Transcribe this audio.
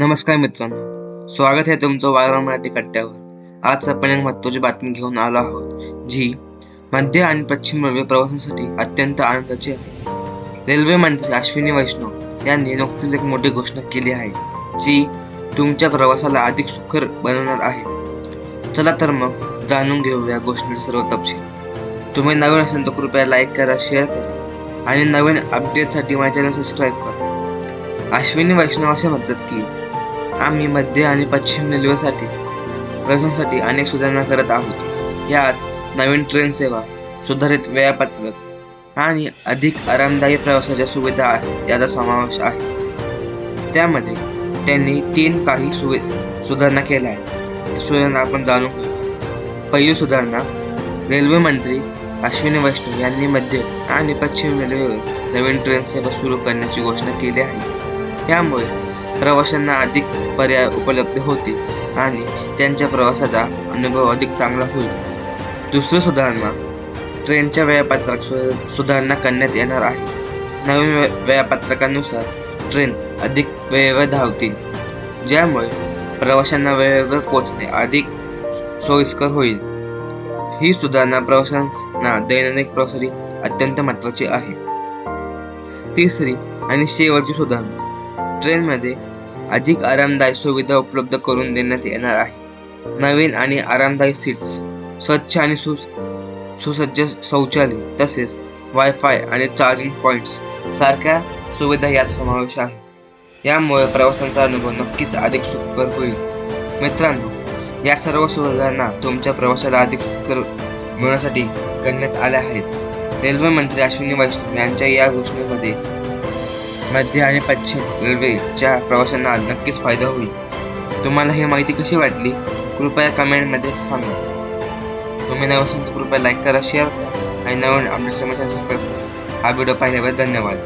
नमस्कार मित्रांनो. स्वागत आहे तुमचं वायरा मराठी कट्ट्यावर. आज आपण एक महत्वाची बातमी घेऊन आलो आहोत जी मध्य आणि पश्चिम रेल्वे प्रवासासाठी अत्यंत आनंदाची आहे. रेल्वे मंत्री अश्विनी वैष्णव यांनी नुकतीच एक मोठी घोषणा केली आहे जी तुमच्या प्रवासाला अधिक सुखर बनवणार आहे. चला तर मग जाणून घेऊया घोषणेचे सर्व तपशील. तुम्ही नवीन असेल तर कृपया लाईक करा शेअर करा आणि नवीन अपडेटसाठी माझ्या चॅनल सबस्क्राईब करा. अश्विनी वैष्णव असे म्हणतात की आम्ही मध्य आणि पश्चिम रेल्वेसाठी प्रवासासाठी अनेक सुधारणा करत आहोत. यात नवीन ट्रेन सेवा सुधारित वेळापत्रक आणि अधिक आरामदायी प्रवासाच्या सुविधा याचा समावेश आहे. त्यामध्ये त्यांनी तीन काही सुवि सुधारणा केल्या आहेत. सुधारणा आपण जाणून घेऊया. पहिली सुधारणा रेल्वे मंत्री अश्विनी वैष्णव यांनी मध्य आणि पश्चिम रेल्वेवर नवीन ट्रेन सेवा सुरू करण्याची घोषणा केली आहे. त्यामुळे प्रवाशांना अधिक पर्याय उपलब्ध होतील आणि त्यांच्या प्रवासाचा अनुभव अधिक चांगला होईल. दुसरी सुधारणा ट्रेनच्या वेळापत्रक सु सुधारणा करण्यात येणार आहे. नवीन वे वेळापत्रकानुसार ट्रेन अधिक वेळेवर धावतील ज्यामुळे प्रवाशांना वेळेवर पोचणे अधिक सोयीस्कर होईल. ही सुधारणा प्रवाशांना दैनंदिन प्रवासासाठी अत्यंत महत्त्वाची आहे. तिसरी आणि शेवटची सुधारणा ट्रेनमध्ये अधिक आरामदायी सुविधा उपलब्ध करून देण्यात येणार आहे. नवीन आणि आरामदायी सीट्स स्वच्छ आणि सु सुसज्ज शौचालय तसेच वायफाय आणि चार्जिंग पॉईंट्स सारख्या सुविधा यात समावेश आहे. यामुळे प्रवासांचा अनुभव नक्कीच अधिक सुखकर होईल. मित्रांनो या सर्व सुविधांना तुमच्या प्रवासाला अधिक सुखकर मिळवण्यासाठी करण्यात आल्या आहेत. रेल्वे मंत्री अश्विनी वैष्णव यांच्या या घोषणेमध्ये मध्य आणि पश्चिम रेल्वेच्या प्रवाशांना नक्कीच फायदा होईल. तुम्हाला ही माहिती कशी वाटली? कृपया कमेंटमध्ये सांगा. तुम्ही नवीन असेल तर कृपया लाईक करा शेअर करा आणि नवीन अपडेट सबस्क्राईब हा व्हिडिओ पाहिल्याबद्दल धन्यवाद.